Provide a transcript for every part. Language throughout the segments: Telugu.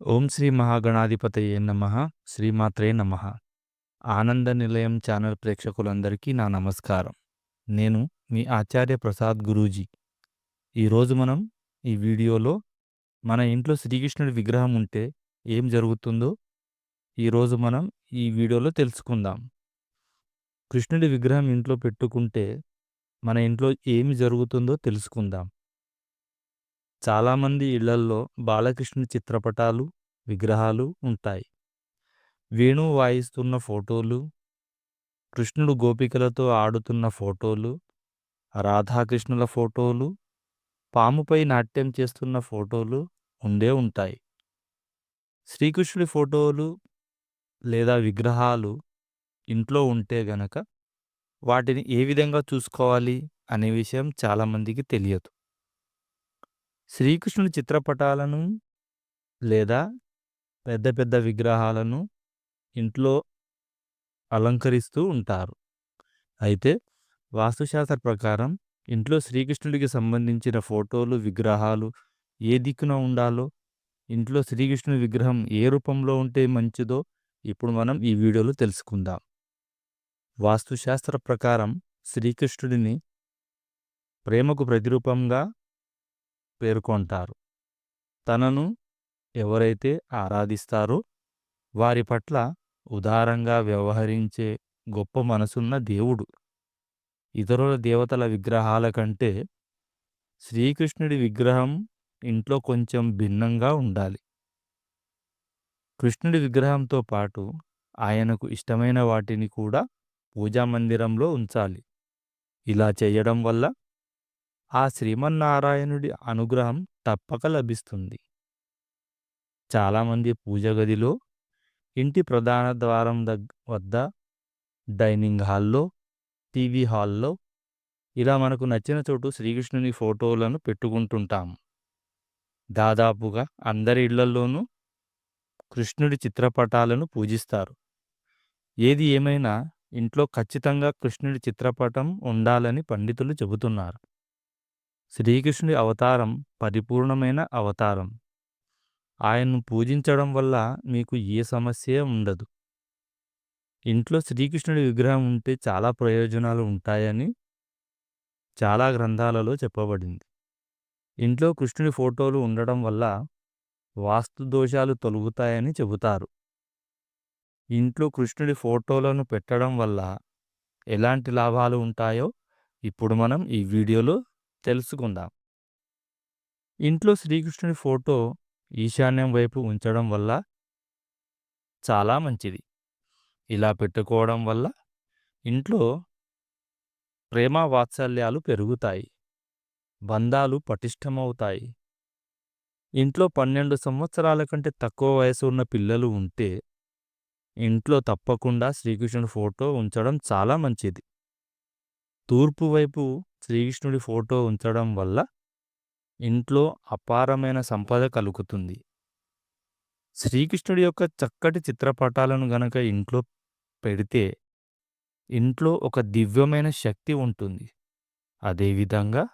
ఓం శ్రీ మహాగణాధిపతయే నమ శ్రీమాత్రే నమ. ఆనంద నిలయం ఛానల్ ప్రేక్షకులందరికీ నా నమస్కారం. నేను మీ ఆచార్య ప్రసాద్ గురూజీ. ఈరోజు మనం ఈ వీడియోలో మన ఇంట్లో శ్రీకృష్ణుడి విగ్రహం ఉంటే ఏం జరుగుతుందో ఈరోజు మనం ఈ వీడియోలో తెలుసుకుందాం. కృష్ణుడి విగ్రహం ఇంట్లో పెట్టుకుంటే మన ఇంట్లో ఏమి జరుగుతుందో తెలుసుకుందాం. చాలామంది ఇళ్ళల్లో బాలకృష్ణుడి చిత్రపటాలు విగ్రహాలు ఉంటాయి. వేణువు వాయిస్తున్న ఫోటోలు కృష్ణుడు గోపికలతో ఆడుతున్న ఫోటోలు రాధాకృష్ణుల ఫోటోలు పాముపై నాట్యం చేస్తున్న ఫోటోలు ఉండే ఉంటాయి. శ్రీకృష్ణుడి ఫోటోలు లేదా విగ్రహాలు ఇంట్లో ఉంటే గనక వాటిని ఏ విధంగా చూసుకోవాలి అనే విషయం చాలామందికి తెలియదు. శ్రీకృష్ణుడి చిత్రపటాలను లేదా పెద్ద పెద్ద విగ్రహాలను ఇంట్లో అలంకరిస్తూ ఉంటారు. అయితే వాస్తుశాస్త్ర ప్రకారం ఇంట్లో శ్రీకృష్ణుడికి సంబంధించిన ఫోటోలు విగ్రహాలు ఏ దిక్కున ఉండాలో ఇంట్లో శ్రీకృష్ణుడి విగ్రహం ఏ రూపంలో ఉంటే మంచిదో ఇప్పుడు మనం ఈ వీడియోలో తెలుసుకుందాం. వాస్తుశాస్త్ర ప్రకారం శ్రీకృష్ణుడిని ప్రేమకు ప్రతిరూపంగా పేర్కొంటారు. తనను ఎవరైతే ఆరాధిస్తారో వారి పట్ల ఉదారంగా వ్యవహరించే గొప్ప మనసున్న దేవుడు. ఇతరుల దేవతల విగ్రహాల కంటే శ్రీకృష్ణుడి విగ్రహం ఇంట్లో కొంచెం భిన్నంగా ఉండాలి. కృష్ణుడి విగ్రహంతో పాటు ఆయనకు ఇష్టమైన వాటిని కూడా పూజామందిరంలో ఉంచాలి. ఇలా చేయడం వల్ల ఆ శ్రీమన్నారాయణుడి అనుగ్రహం తప్పక లభిస్తుంది. చాలామంది పూజ గదిలో ఇంటి ప్రధాన ద్వారం దగ్ వద్ద డైనింగ్ హాల్లో టీవీ హాల్లో ఇలా మనకు నచ్చిన చోటు శ్రీకృష్ణుని ఫోటోలను పెట్టుకుంటుంటాం. దాదాపుగా అందరి ఇళ్ళలోనూ కృష్ణుడి చిత్రపటాలను పూజిస్తారు. ఏది ఏమైనా ఇంట్లో ఖచ్చితంగా కృష్ణుడి చిత్రపటం ఉండాలని పండితులు చెబుతున్నారు. శ్రీకృష్ణుడి అవతారం పరిపూర్ణమైన అవతారం. ఆయన్ను పూజించడం వల్ల మీకు ఏ సమస్య ఉండదు. ఇంట్లో శ్రీకృష్ణుడి విగ్రహం ఉంటే చాలా ప్రయోజనాలు ఉంటాయని చాలా గ్రంథాలలో చెప్పబడింది. ఇంట్లో కృష్ణుడి ఫోటోలు ఉండడం వల్ల వాస్తు దోషాలు తొలుగుతాయని చెబుతారు. ఇంట్లో కృష్ణుడి ఫోటోలను పెట్టడం వల్ల ఎలాంటి లాభాలు ఉంటాయో ఇప్పుడు మనం ఈ వీడియోలో తెలుసుకుందాం. ఇంట్లో శ్రీకృష్ణుడి ఫోటో ఈశాన్యం వైపు ఉంచడం వల్ల చాలా మంచిది. ఇలా పెట్టుకోవడం వల్ల ఇంట్లో ప్రేమ వాత్సల్యాలు పెరుగుతాయి. బంధాలు పటిష్టమవుతాయి. ఇంట్లో పన్నెండు సంవత్సరాల కంటే తక్కువ వయసు ఉన్న పిల్లలు ఉంటే ఇంట్లో తప్పకుండా శ్రీకృష్ణుడి ఫోటో ఉంచడం చాలా మంచిది. తూర్పు వైపు శ్రీకృష్ణుడి ఫోటో ఉంచడం వల్ల ఇంట్లో అపారమైన సంపద కలుగుతుంది. శ్రీకృష్ణుడి యొక్క చక్కటి చిత్రపటాలను గనక ఇంట్లో పెడితే ఇంట్లో ఒక దివ్యమైన శక్తి ఉంటుంది. అదేవిధంగా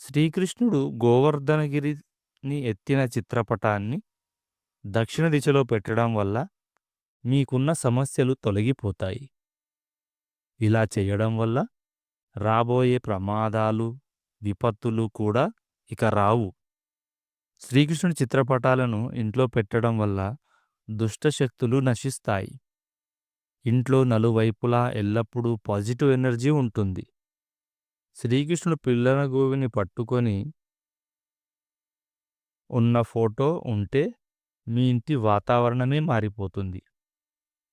శ్రీకృష్ణుడు గోవర్ధనగిరిని ఎత్తిన చిత్రపటాన్ని దక్షిణ దిశలో పెట్టడం వల్ల మీకున్న సమస్యలు తొలగిపోతాయి. ఇలా చేయడం వల్ల రాబోయే ప్రమాదాలు విపత్తులు కూడా ఇక రావు. శ్రీకృష్ణుడి చిత్రపటాలను ఇంట్లో పెట్టడం వల్ల దుష్టశక్తులు నశిస్తాయి. ఇంట్లో నలువైపులా ఎల్లప్పుడూ పాజిటివ్ ఎనర్జీ ఉంటుంది. శ్రీకృష్ణుడు పిల్లల గోవిని పట్టుకొని ఉన్న ఫోటో ఉంటే మీ ఇంటి వాతావరణమే మారిపోతుంది.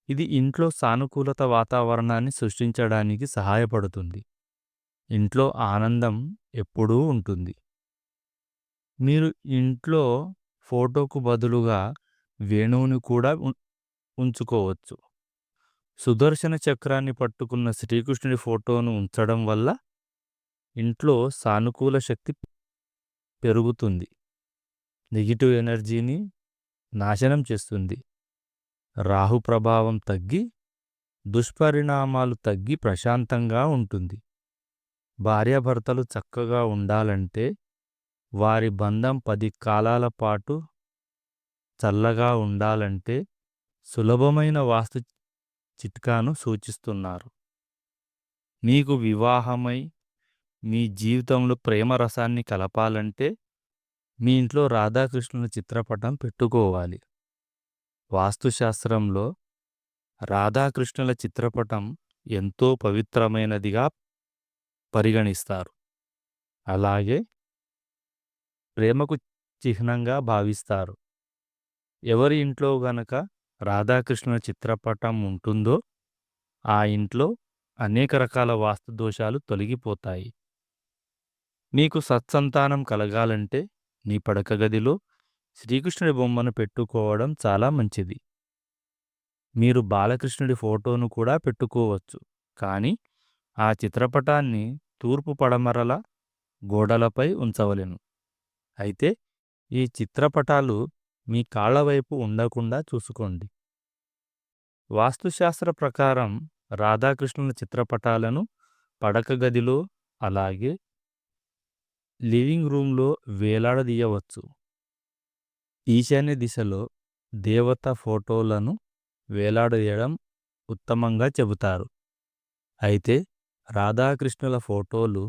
ఇది ఇంట్లో సానుకూలత వాతావరణాన్ని సృష్టించడానికి సహాయపడుతుంది. ఇంట్లో ఆనందం ఎప్పుడూ ఉంటుంది. మీరు ఇంట్లో ఫోటోకు బదులుగా వేణువుని కూడా ఉంచుకోవచ్చు. సుదర్శన చక్రాన్ని పట్టుకున్న శ్రీకృష్ణుడి ఫోటోను ఉంచడం వల్ల ఇంట్లో సానుకూల శక్తి పెరుగుతుంది. నెగిటివ్ ఎనర్జీని నాశనం చేస్తుంది. రాహు ప్రభావం తగ్గి దుష్పరిణామాలు తగ్గి ప్రశాంతంగా ఉంటుంది. భార్యాభర్తలు చక్కగా ఉండాలంటే వారి బంధం పది కాలాల పాటు చల్లగా ఉండాలంటే సులభమైన వాస్తు చిట్కాను సూచిస్తున్నారు. మీకు వివాహమై మీ జీవితంలో ప్రేమ రసాన్ని కలపాలంటే మీ ఇంట్లో రాధాకృష్ణుల చిత్రపటం పెట్టుకోవాలి. వాస్తుశాస్త్రంలో రాధాకృష్ణుల చిత్రపటం ఎంతో పవిత్రమైనదిగా పరిగణిస్తారు. అలాగే ప్రేమకు చిహ్నంగా భావిస్తారు. ఎవరి ఇంట్లో గనక రాధాకృష్ణ చిత్రపటం ఉంటుందో ఆ ఇంట్లో అనేక రకాల వాస్తు దోషాలు తొలగిపోతాయి. నీకు సత్సంతానం కలగాలంటే నీ పడక గదిలో శ్రీకృష్ణుడి బొమ్మను పెట్టుకోవడం చాలా మంచిది. మీరు బాలకృష్ణుడి ఫోటోను కూడా పెట్టుకోవచ్చు. కానీ ఆ చిత్రపటాన్ని తూర్పు పడమరల గోడలపై ఉంచవలెను. అయితే ఈ చిత్రపటాలు మీ కాళ్ళవైపు ఉండకుండా చూసుకోండి. వాస్తుశాస్త్ర ప్రకారం రాధాకృష్ణుల చిత్రపటాలను పడక గదిలో అలాగే లివింగ్ రూమ్లో వేలాడదీయవచ్చు. ఈశాన్య దిశలో దేవత ఫోటోలను వేలాడదీయడం ఉత్తమంగా చెబుతారు. అయితే రాధాకృష్ణుల ఫోటోలు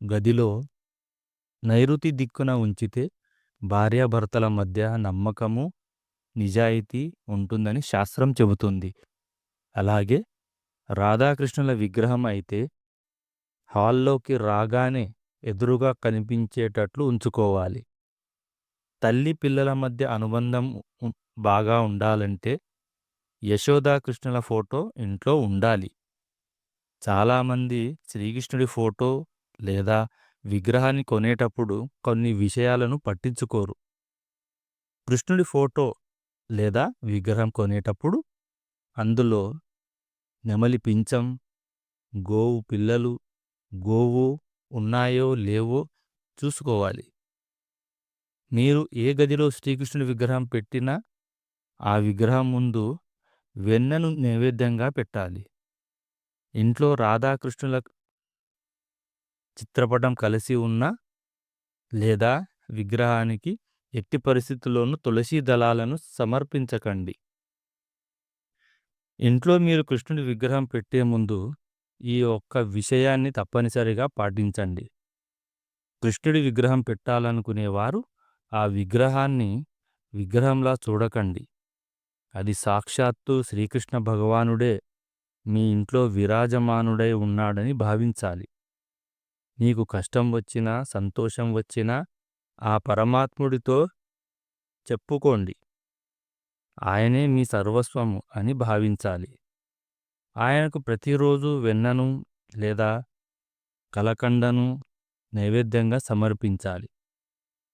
గదిలో నైరుతి దిక్కున ఉంచితే భార్యాభర్తల మధ్య నమ్మకము నిజాయితీ ఉంటుందని శాస్త్రం చెబుతుంది. అలాగే రాధాకృష్ణుల విగ్రహం అయితే హాల్లోకి రాగానే ఎదురుగా కనిపించేటట్లు ఉంచుకోవాలి. తల్లి పిల్లల మధ్య అనుబంధం బాగా ఉండాలంటే యశోదాకృష్ణుల ఫోటో ఇంట్లో ఉండాలి. చాలామంది శ్రీకృష్ణుడి ఫోటో లేదా విగ్రహాన్ని కొనేటప్పుడు కొన్ని విషయాలను పట్టించుకోరు. కృష్ణుడి ఫోటో లేదా విగ్రహం కొనేటప్పుడు అందులో నెమలి పించం గోవు పిల్లలు గోవు ఉన్నాయో లేవో చూసుకోవాలి. మీరు ఏ గదిలో శ్రీకృష్ణుడి విగ్రహం పెట్టినా ఆ విగ్రహం ముందు వెన్నను నైవేద్యంగా పెట్టాలి. ఇంట్లో రాధాకృష్ణుల చిత్రపటం కలిసి ఉన్న లేదా విగ్రహానికి ఎట్టి పరిస్థితుల్లోనూ తులసీ దళాలను సమర్పించకండి. ఇంట్లో మీరు కృష్ణుడి విగ్రహం పెట్టే ముందు ఈ ఒక్క విషయాన్ని తప్పనిసరిగా పాటించండి. కృష్ణుడి విగ్రహం పెట్టాలనుకునేవారు ఆ విగ్రహాన్ని విగ్రహంలా చూడకండి. అది సాక్షాత్తు శ్రీకృష్ణ భగవానుడే మీ ఇంట్లో విరాజమానుడై ఉన్నాడని భావించాలి. నీకు కష్టం వచ్చినా సంతోషం వచ్చినా ఆ పరమాత్ముడితో చెప్పుకోండి. ఆయనే మీ సర్వస్వము అని భావించాలి. ఆయనకు ప్రతిరోజు వెన్నను లేదా కలకండను నైవేద్యంగా సమర్పించాలి.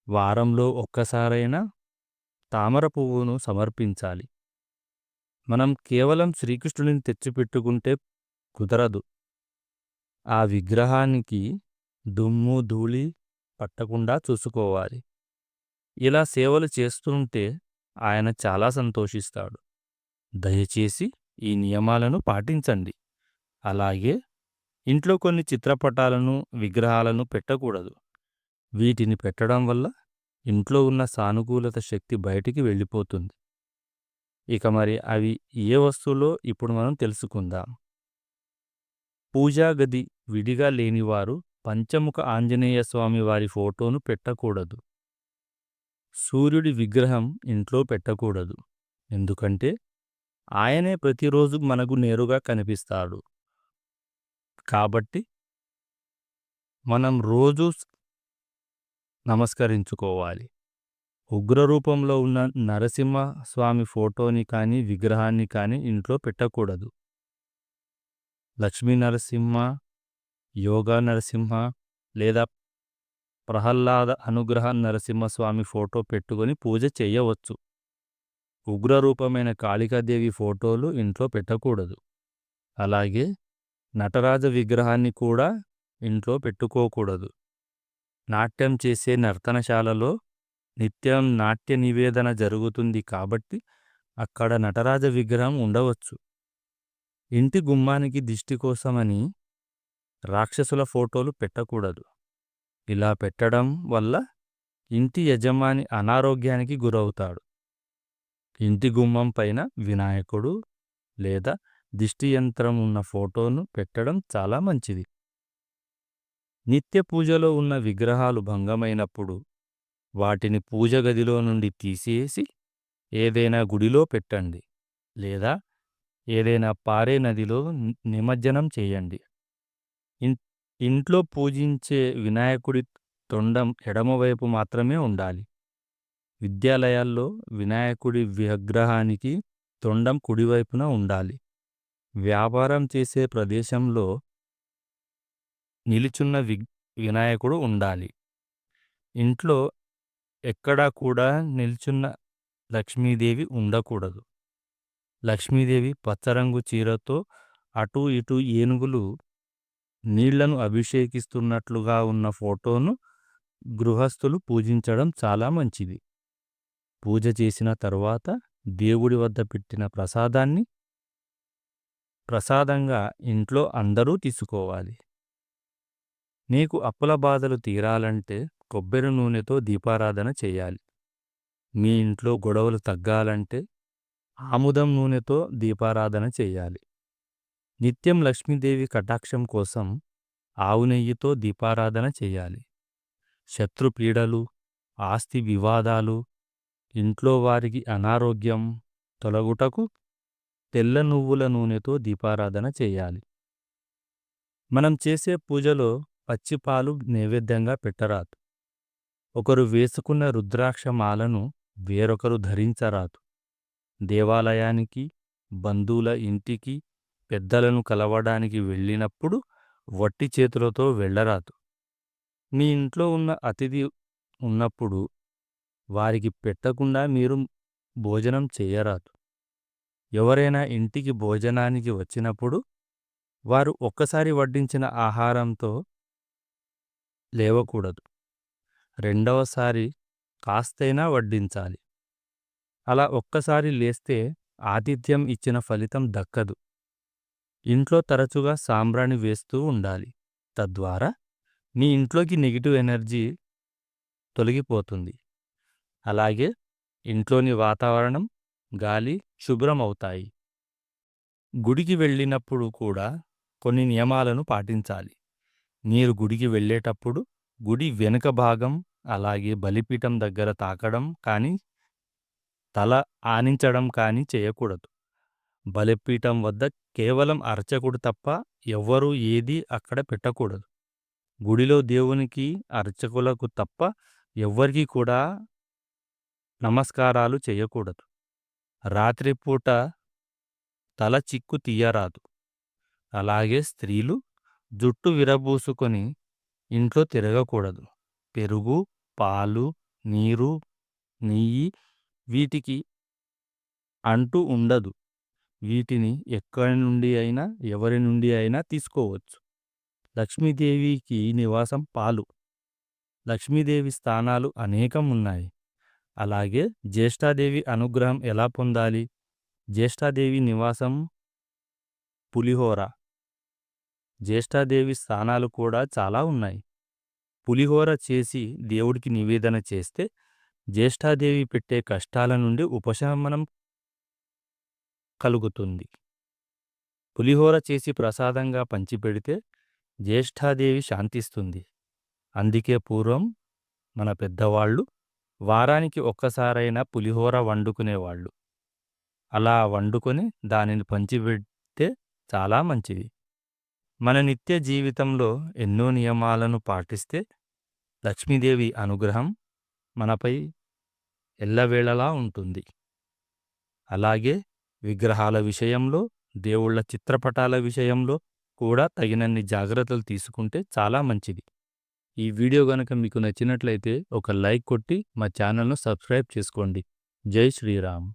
వారంలో ఒక్కసారైనా తామర పువ్వును సమర్పించాలి. మనం కేవలం శ్రీకృష్ణుడిని తెచ్చిపెట్టుకుంటే కుదరదు. ఆ విగ్రహానికి దుమ్ము ధూళి పట్టకుండా చూసుకోవాలి. ఇలా సేవలు చేస్తుంటే ఆయన చాలా సంతోషిస్తాడు. దయచేసి ఈ నియమాలను పాటించండి. అలాగే ఇంట్లో కొన్ని చిత్రపటాలను విగ్రహాలను పెట్టకూడదు. వీటిని పెట్టడం వల్ల ఇంట్లో ఉన్న సానుకూలత శక్తి బయటికి వెళ్ళిపోతుంది. ఇక మరి అవి ఏ వస్తువులో ఇప్పుడు మనం తెలుసుకుందాం. పూజా గది విడిగా లేనివారు పంచముఖ ఆంజనేయ స్వామి వారి ఫోటోను పెట్టకూడదు. సూర్యుడి విగ్రహం ఇంట్లో పెట్టకూడదు. ఎందుకంటే ఆయనే ప్రతిరోజు మనకు నేరుగా కనిపిస్తాడు. కాబట్టి మనం రోజూ నమస్కరించుకోవాలి. ఉగ్రరూపంలో ఉన్న నరసింహ స్వామి ఫోటోని కానీ విగ్రహాన్ని కానీ ఇంట్లో పెట్టకూడదు. లక్ష్మీ నరసింహ యోగా నరసింహ లేదా ప్రహ్లాద అనుగ్రహ నరసింహస్వామి ఫోటో పెట్టుకొని పూజ చేయవచ్చు. ఉగ్రరూపమైన కాళికాదేవి ఫోటోలు ఇంట్లో పెట్టకూడదు. అలాగే నటరాజ విగ్రహాన్ని కూడా ఇంట్లో పెట్టుకోకూడదు. నాట్యం చేసే నర్తనశాలలో నిత్యం నాట్య నివేదన జరుగుతుంది కాబట్టి అక్కడ నటరాజ విగ్రహం ఉండవచ్చు. ఇంటి గుమ్మానికి దిష్టి కోసమని రాక్షసుల ఫోటోలు పెట్టకూడదు. ఇలా పెట్టడం వల్ల ఇంటి యజమాని అనారోగ్యానికి గురవుతాడు. ఇంటి గుమ్మం పైన వినాయకుడు లేదా దిష్టి యంత్రం ఉన్న ఫోటోను పెట్టడం చాలా మంచిది. నిత్య పూజలో ఉన్న విగ్రహాలు భంగమైనప్పుడు వాటిని పూజ గదిలో నుండి తీసేసి ఏదైనా గుడిలో పెట్టండి. లేదా ఏదైనా పారే నదిలో నిమజ్జనం చేయండి. ఇంట్లో పూజించే వినాయకుడి తొండం ఎడమవైపు మాత్రమే ఉండాలి. విద్యాలయాల్లో వినాయకుడి విగ్రహానికి తొండం కుడివైపున ఉండాలి. వ్యాపారం చేసే ప్రదేశంలో నిలుచున్న వి వినాయకుడు ఉండాలి. ఇంట్లో ఎక్కడా కూడా నిల్చున్న లక్ష్మీదేవి ఉండకూడదు. లక్ష్మీదేవి పచ్చరంగు చీరతో అటూ ఇటూ ఏనుగులు నీళ్ళను అభిషేకిస్తున్నట్లుగా ఉన్న ఫోటోను గృహస్థులు పూజించడం చాలా మంచిది. పూజ చేసిన తరువాత దేవుడి వద్ద పెట్టిన ప్రసాదాన్ని ప్రసాదంగా ఇంట్లో అందరూ తీసుకోవాలి. నీకు అప్పుల బాధలు తీరాలంటే కొబ్బరి నూనెతో దీపారాధన చేయాలి. మీ ఇంట్లో గొడవలు తగ్గాలంటే ఆముదం నూనెతో దీపారాధన చేయాలి. నిత్యం లక్ష్మీదేవి కటాక్షం కోసం ఆవు నెయ్యితో దీపారాధన చేయాలి. శత్రుపీడలు ఆస్తి వివాదాలు ఇంట్లో వారికి అనారోగ్యం తొలగుటకు తెల్ల నువ్వుల నూనెతో దీపారాధన చేయాలి. మనం చేసే పూజలో పచ్చిపాలు నైవేద్యంగా పెట్టరాదు. ఒకరు వేసుకున్న రుద్రాక్ష మాలను వేరొకరు ధరించరాదు. దేవాలయానికి బంధువుల ఇంటికి పెద్దలను కలవడానికి వెళ్ళినప్పుడు వట్టి చేతులతో వెళ్ళరాదు. మీ ఇంట్లో ఉన్న అతిథి ఉన్నప్పుడు వారికి పెట్టకుండా మీరు భోజనం చేయరాదు. ఎవరైనా ఇంటికి భోజనానికి వచ్చినప్పుడు వారు ఒక్కసారి వడ్డించిన ఆహారంతో లేవకూడదు. రెండవసారి కాస్తైనా వడ్డించాలి. అలా ఒక్కసారి లేస్తే ఆతిథ్యం ఇచ్చిన ఫలితం దక్కదు. ఇంట్లో తరచుగా సాంబ్రాణి వేస్తూ ఉండాలి. తద్వారా మీ ఇంట్లోకి నెగిటివ్ ఎనర్జీ తొలగిపోతుంది. అలాగే ఇంట్లోని వాతావరణం గాలి శుభ్రం అవుతాయి గుడికి వెళ్ళినప్పుడు కూడా కొన్ని నియమాలను పాటించాలి. మీరు గుడికి వెళ్ళేటప్పుడు గుడి వెనుక భాగం అలాగే బలిపీఠం దగ్గర తాకడం కానీ తల ఆనించడం కానీ చేయకూడదు. బలిపీఠం వద్ద కేవలం అర్చకుడు తప్ప ఎవ్వరూ ఏదీ అక్కడ పెట్టకూడదు. గుడిలో దేవునికి అర్చకులకు తప్ప ఎవ్వరికీ కూడా నమస్కారాలు చేయకూడదు. రాత్రిపూట తల చిక్కు తీయరాదు. అలాగే స్త్రీలు జుట్టు విరబూసుకొని ఇంట్లో తిరగకూడదు. పెరుగు పాలు నీరు నెయ్యి వీటికి అంటూ ఉండదు. వీటిని ఎక్కడి నుండి అయినా ఎవరి నుండి అయినా తీసుకోవచ్చు. లక్ష్మీదేవికి నివాసం పాలు. లక్ష్మీదేవి స్థానాలు అనేకం ఉన్నాయి. అలాగే జ్యేష్ఠాదేవి అనుగ్రహం ఎలా పొందాలి? జ్యేష్ఠాదేవి నివాసం పులిహోర. జ్యేష్ఠాదేవి స్థానాలు కూడా చాలా ఉన్నాయి. పులిహోర చేసి దేవుడికి నివేదన చేస్తే జ్యేష్ఠాదేవి పెట్టే కష్టాల నుండి ఉపశమనం కలుగుతుంది. పులిహోర చేసి ప్రసాదంగా పంచిపెడితే జ్యేష్ఠాదేవి శాంతిస్తుంది. అందుకే పూర్వం మన పెద్దవాళ్ళు వారానికి ఒక్కసారైనా పులిహోర వండుకునేవాళ్ళు. అలా వండుకొని దానిని పంచిపెడితే చాలా మంచిది. మన నిత్య జీవితంలో ఎన్నో నియమాలను పాటిస్తే లక్ష్మీదేవి అనుగ్రహం మనపై ఎల్లవేళలా ఉంటుంది. అలాగే విగ్రహాల విషయంలో దేవుళ్ళ చిత్రపటాల విషయంలో కూడా తగినన్ని జాగ్రత్తలు తీసుకుంటే చాలా మంచిది. ఈ వీడియో గనక మీకు నచ్చినట్లయితే ఒక లైక్ కొట్టి మా ఛానల్ను సబ్స్క్రైబ్ చేసుకోండి. జై శ్రీరామ్.